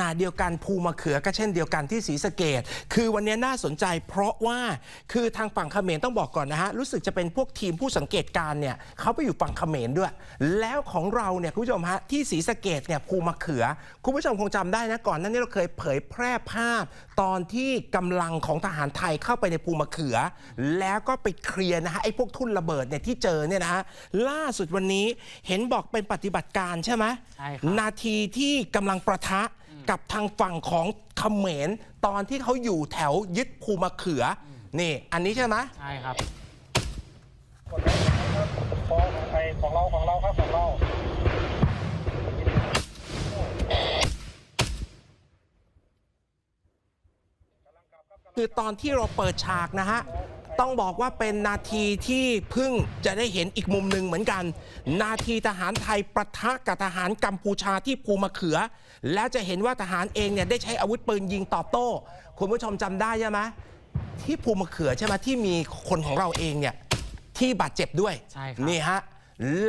ณะเดียวกันภูมะเขือก็เช่นเดียวกันที่ศรีสะเกดคือวันนี้น่าสนใจ เพราะว่าคือทางฝั่งเขมรต้องบอกก่อนนะฮะรู้สึกจะเป็นพวกทีมผู้สังเกตการณ์เนี่ยเขาไปอยู่ฝั่งเขมรด้วย แล้วของเราเนี่ยคุณผู้ชมฮะที่ศรีสะเกดเนี่ยภูมะเขือ คุณผู้ชมคงจำได้นะก่อนหนั้นนี่เราเคยเผยแพร่ภาพ ตอนที่กำลังของทหารไทยเข้าไปในภูมะเขือ แล้วก็ไปเคลียร์นะฮะไอ้พวกทุ่นระเบิดเนี่ยที่เจอเนี่ยนะฮะล่าสุดวันนี้เห็นบอกเป็นปฏิบัติการใช่ไหมใช่ครับนาทีที่กำลังประทะ กับทางฝั่งของเขมรตอนที่เขาอยู่แถวยึดภูมะเขืออนี่ อันนี้ใช่ไหมใช่ครับของไอของเราของเราครับของเราคือตอนที่เราเปิดฉากนะฮะ ต้องบอกว่าเป็นนาทีที่เพิ่งจะได้เห็นอีกมุมหนึ่งเหมือนกัน นาทีทหารไทยประทะกับทหารกัมพูชาที่ภูมะเขือ แล้วจะเห็นว่าทหารเองเนี่ยได้ใช้อาวุธปืนยิงตอบโต้ คุณผู้ชมจำได้ใช่ไหมที่ภูมะเขือใช่ไหมที่มีคนของเราเองเนี่ยที่บาดเจ็บด้วยใช่ครับนี่ฮะ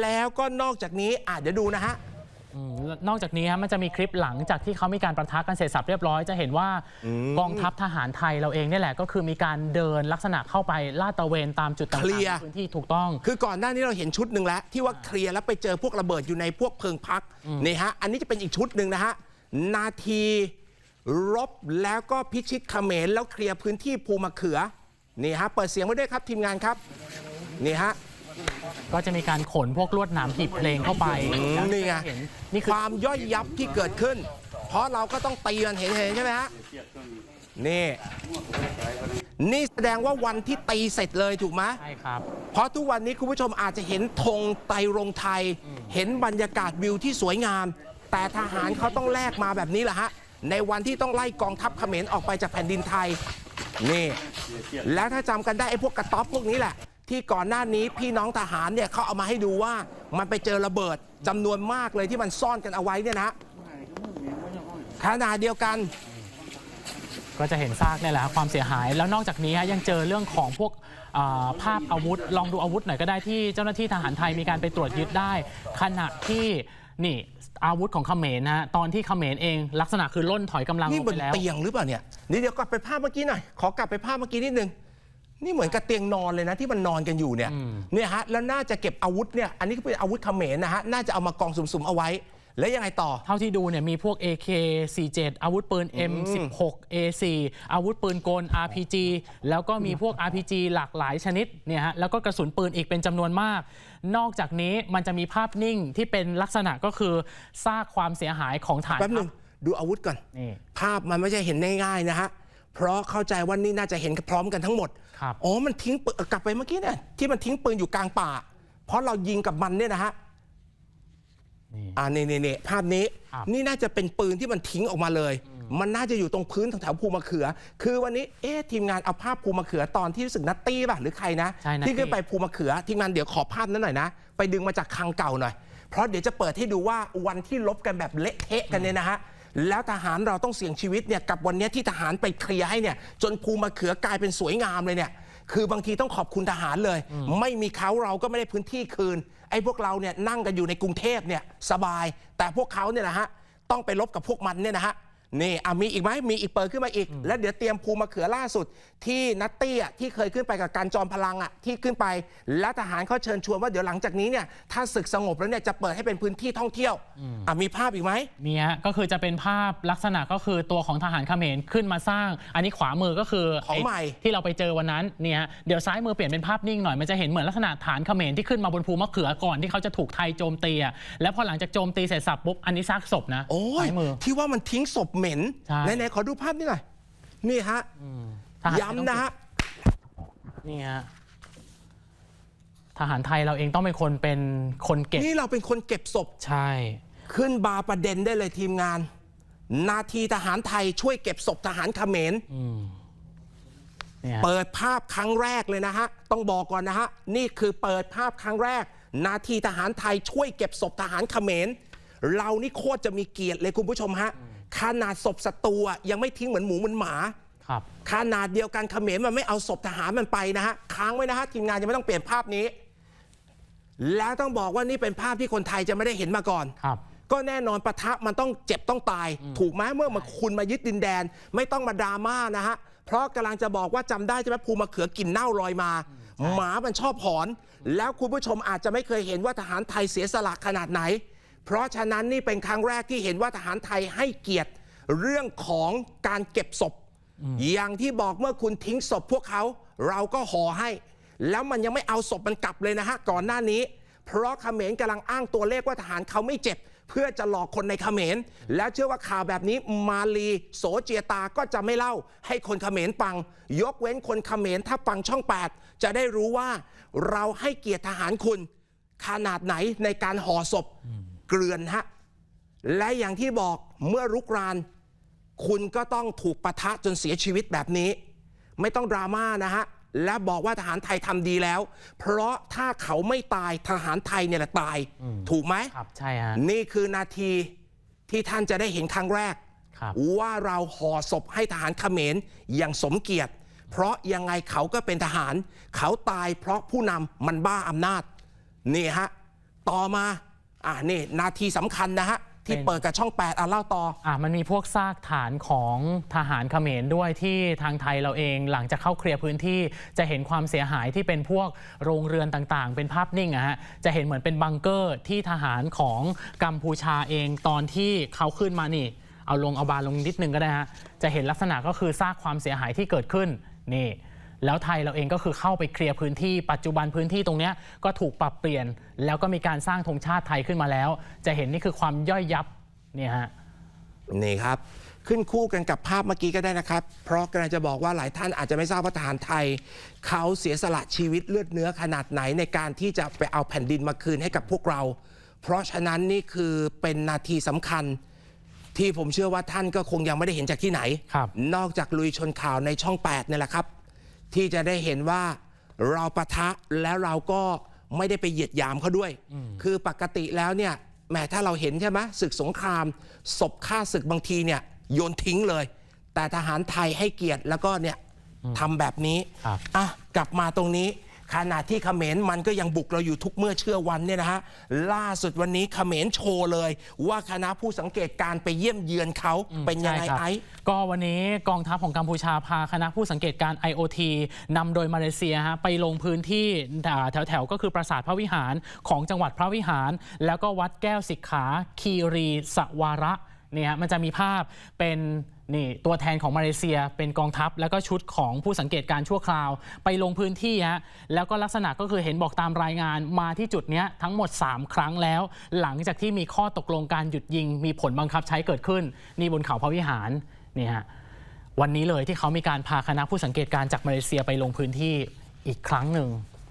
แล้วก็นอกจากนี้อะเดี๋ยวดูนะฮะ อืมนอกจากนี้ฮะมันจะมีคลิปหลังจากที่เขามีการประทะกันเสร็จสับเรียบร้อยจะเห็นว่ากองทัพทหารไทยเราเองเนี่ยแหละ ก็คือมีการเดินลักษณะเข้าไปลาดตระเวนตามจุดต่างเคลีๆยร์ ในพื้นที่ถูกต้อง คือก่อนหน้านี้เราเห็นชุดหนึ่งแล้ว ที่ว่าเคลียร์แล้วไปเจอพวกระเบิดอยู่ในพวกเพิงพักนี่ฮะอันนี้จะเป็นอีกชุดหนึ่งนะฮะนาทีรบแล้วก็พิชิตเขมรแล้วเคลียร์พื้นที่ภูมะเขือนี่ฮะเปิดเสียงไว้ด้วยครับทีมงานครับนี่ฮะ ก็จะมีการขนพวกลวดหนามหีบเพลงเข้าไปอืมแล้วนี่ไงจะเห็นนี่คคือวามย่อยยับที่เกิดขึ้น เพราะเราก็ต้องตีมันเห็นเห็นใช่ไหมฮะนี่ นี่แสดงว่าวันที่ตีเสร็จเลยถูกไหมใช่ครับ เพราะทุกวันนี้คุณผู้ชมอาจจะเห็นธงไตรรงไทย เห็นบรรยากาศวิวที่สวยงาม แต่ทหารเขาต้องแลกมาแบบนี้แหละฮะ ในวันที่ต้องไล่กองทัพเขมรออกไปจากแผ่นดินไทย นี่ แล้วถ้าจำกันได้ไอ้พวกกระต๊อบพวกนี้แหละ ที่ก่อนหน้านี้พี่น้องทหารเนี่ยเขาเอามาให้ดูว่ามันไปเจอระเบิดจำนวนมากเลยที่มันซ่อนกันเอาไว้เนี่ยนะขณะเดียวกัน ก็จะเห็นซากเนี่ยแหละครับความเสียหาย แล้วนอกจากนี้ฮะยังเจอเรื่องของพวกอ่าภาพอาวุธ ลองดูอาวุธหน่อยก็ได้ที่เจ้าหน้าที่ทหารไทยมีการไปตรวจยึดได้ ขณะที่นี่อาวุธของเขมรนะฮะตอนที่เขมรเองลักษณะคือล่นถอยกำลังลนี่งบไปนแล้ว เตียงหรือเปล่าเนี่ยนี่เดี๋ยวกลับไปภาพเมื่อกี้หน่อยขอกลับไปภาพเมื่อกี้นิดนึง นี่เหมือนกับเตียงนอนเลยนะที่มันนอนกันอยู่เนี่ยอืมเนี่ยฮะแล้วน่าจะเก็บอาวุธเนี่ยอันนี้ก็เป็นอาวุธเขมรนะฮะน่าจะเอามากองสุ่มๆเอาไว้ แล้วยังไงต่อ เท่าที่ดูเนี่ยมีพวก AK47 อาวุธปืน M16 A4 อาวุธปืนกล RPG แล้วก็มีพวก RPG หลากหลายชนิดเนี่ยฮะแล้วก็กระสุนปืนอีกเป็นจำนวนมาก นอกจากนี้มันจะมีภาพนิ่งที่เป็นลักษณะก็คือซากความเสียหายของฐานแป๊บหนึ่งทัพดูอาวุธก่อนนี่ภาพมันไม่ใช่เห็นง่ายๆนะฮะ เพราะเข้าใจว่านี่น่าจะเห็นพร้อมกันทั้งหมด ครับ อ๋อ มันทิ้งปืนกลับไปเมื่อกี้เนี่ยที่มันทิ้งปืนอยู่กลางป่า เพราะเรายิงกับมันเนี่ยนะฮะ นี่ อ่านี่นี่นี่ภาพนี้ ครับ นี่น่าจะเป็นปืนที่มันทิ้งออกมาเลย มันน่าจะอยู่ตรงพื้นแถวๆภูมะเขือ คือวันนี้ เอ๊ะทีมงานเอาภาพภูมะเขือตอนที่รู้สึกนัตตี้ป่ะหรือใครนะ ใช่นัตตี้ ที่ขึ้นไปภูมะเขือ ทีมงานเดี๋ยวขอภาพนั้นหน่อยนะ ไปดึงมาจากคลังเก่าหน่อย เพราะเดี๋ยวจะเปิดให้ดูว่าวันที่ลบกันแบบเละเทะกันเนี่ยนะฮะ แล้วทหารเราต้องเสี่ยงชีวิตเนี่ยกับวันเนี้ยที่ทหารไปเคลียร์ให้เนี่ยจนภูมะเขือกลายเป็นสวยงามเลยเนี่ยคือบางทีต้องขอบคุณทหารเลย ไม่มีเขาเราก็ไม่ได้พื้นที่คืน ไอ้พวกเราเนี่ยนั่งกันอยู่ในกรุงเทพเนี่ยสบาย แต่พวกเขาเนี่ยนะฮะต้องไปลบกับพวกมันเนี่ยนะฮะ นี่อะมีอีกไหมมีอีกเปิดขึ้นมาอีก แล้วเดี๋ยวเตรียมภูมะเขือล่าสุด ที่นัตตี้อะที่เคยขึ้นไปกับการจอมพลังอะที่ขึ้นไป แล้วทหารเขาเชิญชวนว่าเดี๋ยวหลังจากนี้เนี่ยถ้าศึกสงบแล้วเนี่ยจะเปิดให้เป็นพื้นที่ท่องเที่ยวอะมีภาพอีกไหมมีฮะก็คือจะเป็นภาพลักษณะก็คือตัวของทหารเขมรขึ้นมาสร้าง อันนี้ขวามือก็คือของใหม่ไที่เราไปเจอวันนั้นเนี่ยฮะเดี๋ยวซ้ายมือเปลี่ยนเป็นภาพนิ่งหน่อยมันจะเห็นเหมือนลักษณะฐานเขมรที่ขึ้นมาบนภูมะเขือก่อนที่เขาจะถูกไทยโจมตีอะแล้วพอหลังจากโจมตีเสร็จสับปุ๊บอันนี้ซากศพนะโอ้ยซ้ายมือที่ว่ามันทิ้งศพเหม็นใช่ ไหนๆขอดูภาพนี้หน่อยนี่ฮะทหารย้ำนะฮะนี่ฮะทหารไทยเราเองต้องเป็นคนเป็นคนเก็บนี่เราเป็นคนเก็บศพ ใช่ ขึ้นบาร์ประเด็นได้เลยทีมงาน นาทีทหารไทยช่วยเก็บศพทหารเขมรเนี่ยฮะ เปิดภาพครั้งแรกเลยนะฮะ ต้องบอกก่อนนะฮะ นี่คือเปิดภาพครั้งแรก นาทีทหารไทยช่วยเก็บศพทหารเขมร เรานี่โคตรจะมีเกียรติเลยคุณผู้ชมฮะ ขนาดศพศัตรูอะยังไม่ทิ้งเหมือนหมูเหมือนหมาครับ ขนาดเดียวกันเขมรมันไม่เอาศพทหารมันไปนะฮะค้างไว้นะฮะทีมงานยังไม่ต้องเปลี่ยนภาพนี้ แล้วต้องบอกว่านี่เป็นภาพที่คนไทยจะไม่ได้เห็นมาก่อน ครับ ก็แน่นอนปะทะมันต้องเจ็บต้องตาย ถูกไหมเมื่อมาคุณมายึดดินแดน ไม่ต้องมาดราม่านะฮะเพราะกำลังจะบอกว่าจำได้ใช่ไหมภูมะเขือกลิ่นเน่าลอยมา หมามันชอบหอน แล้วคุณผู้ชมอาจจะไม่เคยเห็นว่าทหารไทยเสียสละขนาดไหน เพราะฉะนั้นนี่เป็นครั้งแรกที่เห็นว่าทหารไทยให้เกียรติเรื่องของการเก็บศพ อย่างที่บอกเมื่อคุณทิ้งศพพวกเขาเราก็ห่อให้ แล้วมันยังไม่เอาศพมันกลับเลยนะฮะก่อนหน้านี้ เพราะเขมรกำลังอ้างตัวเลขว่าทหารเขาไม่เจ็บ เพื่อจะหลอกคนในเขมร แล้วเชื่อว่าข่าวแบบนี้มาลีโสเจียตาก็จะไม่เล่า ให้คนเขมรฟัง ยกเว้นคนเขมรถ้าฟังช่อง 8 จะได้รู้ว่าเราให้เกียรติทหารคุณ ขนาดไหนในการห่อศพ เกลือนฮะและอย่างที่บอกเมื่อรุกราน คุณก็ต้องถูกปะทะจนเสียชีวิตแบบนี้ ไม่ต้องดราม่านะฮะและบอกว่าทหารไทยทำดีแล้ว เพราะถ้าเขาไม่ตายทหารไทยเนี่ยแหละตาย ถูกไหมครับใช่ฮะนี่คือนาทีที่ท่านจะได้เห็นครั้งแรกครับว่าเราห่อศพให้ทหารเขมรอย่างสมเกียรติ เพราะยังไงเขาก็เป็นทหาร เขาตายเพราะผู้นำมันบ้าอำนาจ นี่ฮะ ต่อมา อ่านี่นาทีสำคัญนะฮะ ที่เป็น เปิดกับช่อง 8 อะเล่าต่อ อะมันมีพวกซากฐานของทหารเขมรด้วยที่ทางไทยเราเองหลังจากเข้าเคลียร์พื้นที่จะเห็นความเสียหายที่เป็นพวกโรงเรือนต่างๆ เป็นภาพนิ่งอะฮะจะเห็นเหมือนเป็นบังเกอร์ที่ทหารของกัมพูชาเองตอนที่เขาขึ้นมานี่ เอาลงเอาบานลงนิดนึงก็ได้ฮะจะเห็นลักษณะก็คือซากความเสียหายที่เกิดขึ้นนี่ แล้วไทยเราเองก็คือเข้าไปเคลียร์พื้นที่ปัจจุบันพื้นที่ตรงเนี้ยก็ถูกปรับเปลี่ยน แล้วก็มีการสร้างธงชาติไทยขึ้นมาแล้ว จะเห็นนี่คือความย่อยยับเนี่ยฮะนี่ครับขึ้นคู่กันกับภาพเมื่อกี้ก็ได้นะครับ เพราะกำลังจะบอกว่าหลายท่านอาจจะไม่ทราบว่าทหารไทย เขาเสียสละชีวิตเลือดเนื้อขนาดไหนในการที่จะไปเอาแผ่นดินมาคืนให้กับพวกเรา เพราะฉะนั้นนี่คือเป็นนาทีสำคัญ ที่ผมเชื่อว่าท่านก็คงยังไม่ได้เห็นจากที่ไหนครับนอกจากลุยชนข่าวในช่อง8เนี่ยแหละครับ ที่จะได้เห็นว่าเราปะทะแล้วเราก็ไม่ได้ไปเหยียดหยามเขาด้วย คือปกติแล้วเนี่ยแหมถ้าเราเห็นใช่ไหมศึกสงคราม ศพฆ่าศึกบางทีเนี่ยโยนทิ้งเลย แต่ทหารไทยให้เกียรติแล้วก็เนี่ยทำแบบนี้ครับอะกลับมาตรงนี้ ขณะที่เขมรมันก็ยังบุกเราอยู่ทุกเมื่อเชื่อวันเนี่ยนะฮะล่าสุดวันนี้เขมรโชว์เลย ว่าคณะผู้สังเกตการณ์ไปเยี่ยมเยือนเขาเป็นยังไงใช่ครับไอ้ก็วันนี้กองทัพของกัมพูชาพาคณะผู้สังเกตการณ์ IoT นำโดยมาเลเซียฮะไปลงพื้นที่แถวแถวๆ ก็คือปราสาทพระวิหารของจังหวัดพระวิหาร แล้วก็วัดแก้วสิกขาคีรีสวาระเนี่ยฮะมันจะมีภาพเป็นนี่ตัวแทนของมาเลเซียเป็นกองทัพ แล้วก็ชุดของผู้สังเกตการชั่วคราว ไปลงพื้นที่ฮะแล้วก็ลักษณะก็คือเห็นบอกตามรายงานมาที่จุดเนี้ยทั้งหมด 3 ครั้งแล้ว หลังจากที่มีข้อตกลงการหยุดยิง มีผลบังคับใช้เกิดขึ้น นี่บนเขาพระวิหารนี่ฮะวันนี้เลยที่เขามีการพาคณะผู้สังเกตการจากมาเลเซียไปลงพื้นที่อีกครั้งหนึ่ง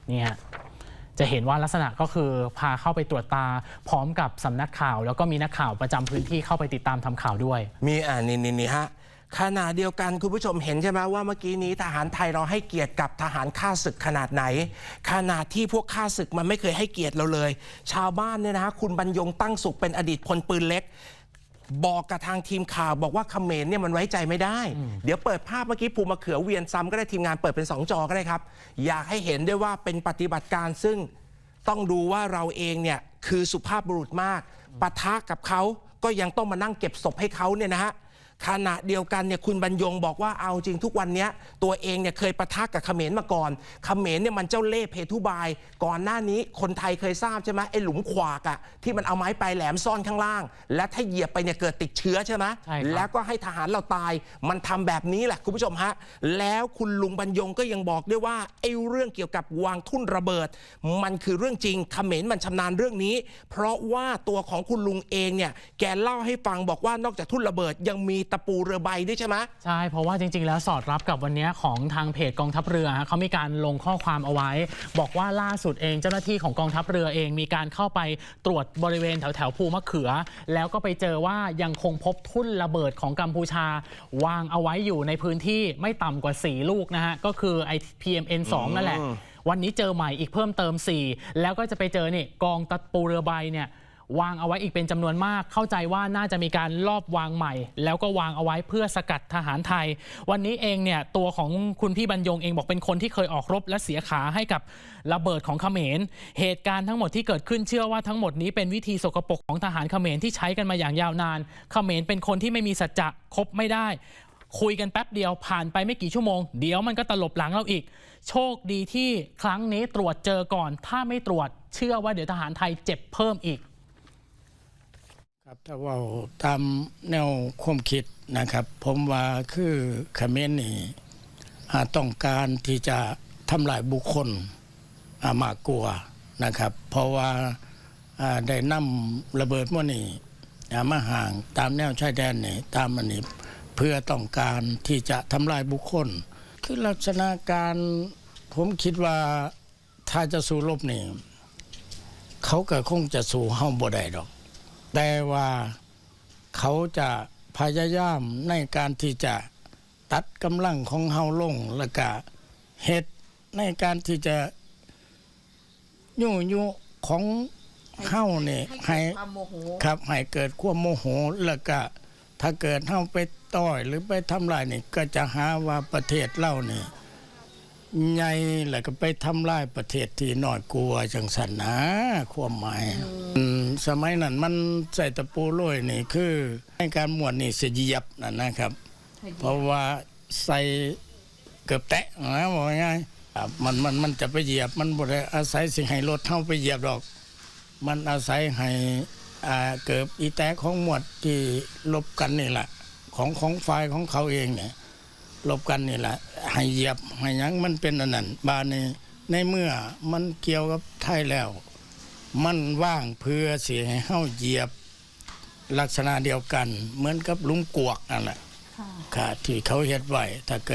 เนี่ย จะเห็นว่าลักษณะก็คือพาเข้าไปตรวจตาพร้อมกับสำนักข่าว แล้วก็มีนักข่าวประจำพื้นที่เข้าไปติดตามทำข่าวด้วย มีอ่านี่นี่นี่ฮะขณะเดียวกันคุณผู้ชมเห็นใช่ไหมว่าเมื่อกี้นี้ทหารไทยเราให้เกียรติกับทหารข้าศึกขนาดไหน ขนาดที่พวกข้าศึกมันไม่เคยให้เกียรติเราเลย ชาวบ้านเนี่ยนะฮะคุณบรรยงตั้งสุขเป็นอดีตพลปืนเล็ก บอกกับทางทีมข่าวบอกว่าเขมรเนี่ยมันไว้ใจไม่ได้ เดี๋ยวเปิดภาพเมื่อกี้ภูมะเขือเวียนซ้ำก็ได้ทีมงานเปิดเป็น 2 จอก็ได้ครับ อยากให้เห็นด้วยว่าเป็นปฏิบัติการซึ่งต้องดูว่าเราเองเนี่ยคือสุภาพบุรุษมากปะทะกับเขาก็ยังต้องมานั่งเก็บศพให้เขาเนี่ยนะฮะ ขณะเดียวกันเนี่ยคุณบรรยงบอกว่าเอาจริงทุกวันเนี้ยตัวเองเนี่ยเคยประทะกับเขมรมาก่อนเขมรเนี่ยมันเจ้าเล่ห์เพทุบาย ก่อนหน้านี้คนไทยเคยทราบใช่ไหมไอ้หลุมขวากอะที่มันเอาไม้ปลายแหลมซ่อนข้างล่าง และถ้าเหยียบไปเนี่ยเกิดติดเชื้อใช่ไหมใช่ครับ แล้วก็ให้ทหารเราตายมันทำแบบนี้แหละคุณผู้ชมฮะแล้วคุณลุงบรรยงก็ยังบอกด้วยว่าไอ้เรื่องเกี่ยวกับวางทุ่นระเบิด มันคือเรื่องจริงเขมรมันชำนาญเรื่องนี้ เพราะว่าตัวของคุณลุงเองเนี่ยแกเล่าให้ฟังบอกว่านอกจากทุ่นระเบิดยังมีตะปูเรือใบด้วยใช่ไหมใช่ เพราะว่าจริง ๆ แล้วสอดรับกับวันนี้ของทางเพจกองทัพเรือฮะเขามีการลงข้อความเอาไว้ บอกว่าล่าสุดเองเจ้าหน้าที่ของกองทัพเรือเองมีการเข้าไปตรวจบริเวณแถวแถวๆภูมะเขือ แล้วก็ไปเจอว่ายังคงพบทุ่นระเบิดของกัมพูชา วางเอาไว้อยู่ในพื้นที่ไม่ต่ำกว่า 4 ลูกนะฮะก็คือไอ PMN 2นั่นแหละ วันนี้เจอใหม่อีกเพิ่มเติม 4 แล้วก็จะไปเจอนี่กองตะปูเรือใบเนี่ย วางเอาไว้อีกเป็นจำนวนมาก เข้าใจว่าน่าจะมีการลอบวางใหม่ แล้วก็วางเอาไว้เพื่อสกัดทหารไทย วันนี้เองเนี่ยตัวของคุณพี่บรรยงเองบอกเป็นคนที่เคยออกรบและเสียขาให้กับระเบิดของเขมร เหตุการณ์ทั้งหมดที่เกิดขึ้นเชื่อว่าทั้งหมดนี้เป็นวิธีสกปรกของทหารเขมรที่ใช้กันมาอย่างยาวนาน เขมรเป็นคนที่ไม่มีสัจจะคบไม่ได้ คุยกันแป๊บเดียวผ่านไปไม่กี่ชั่วโมง เดี๋ยวมันก็ตลบหลังเราอีก โชคดีที่ครั้งนี้ตรวจเจอก่อน ถ้าไม่ตรวจเชื่อว่าเดี๋ยวทหารไทยเจ็บเพิ่มอีก ครับถ้าว่าตามแนวความคิดนะครับ ผมว่าคือเขมรนี่ต้องการที่จะทำลายบุคคลมากกลัวนะครับ เพราะว่าได้นำระเบิดมวนี่มาห่างตามแนวชายแดนนี่ตามอันนี้เพื่อต้องการที่จะทำลายบุคคล คือลักษณะการผมคิดว่าถ้าจะสู้รบนี่เขาก็คงจะสู้เฮาบ่ได้ดอก แต่ว่าเขาจะพยายามในการที่จะตัดกำลังของเฮาลงแล้วก็เหตุในการที่จะยุ่ยุของเฮาเนี่ยให้ความโมโหครับให้เกิดความโมโหแล้วก็ถ้าเกิดเฮาไปต่อยหรือไปทำลายนี่ก็จะหาว่าประเทศเล่านี่ ใหญ่แล้วก็ไปทำลายประเทศที่น้อยกลัวจังสันนะความหมายอืมสมัยนั้นมันใส่ตะปูโรยนี่คือในการหมวดนี่เสียเหยียบนั่นนะครับ เพราะว่าใส่เกือบแตะนะบอกง่ายๆครับมันมันมันจะไปเหยียบมันบ่ได้อาศัยสิ่งให้รถเท่าไปเหยียบดอก มันอาศัยให้อ่าเกิดอีแตะของหมวดที่ลบกันนี่แหละ ของของฝ่ายของเขาเองเนี่ย ลบกันนี่แหละให้เหยียบให้หยังมันเป็นอันนั้นบานในในเมื่อมันเกี่ยวกับไทยแล้ว มันว่างเพื่อเสียให้เฮาเหยียบลักษณะเดียวกัน เหมือนกับหลุมกวกนั่นแหละค่ะที่เขาเฮ็ดไว้ถ้าเกิด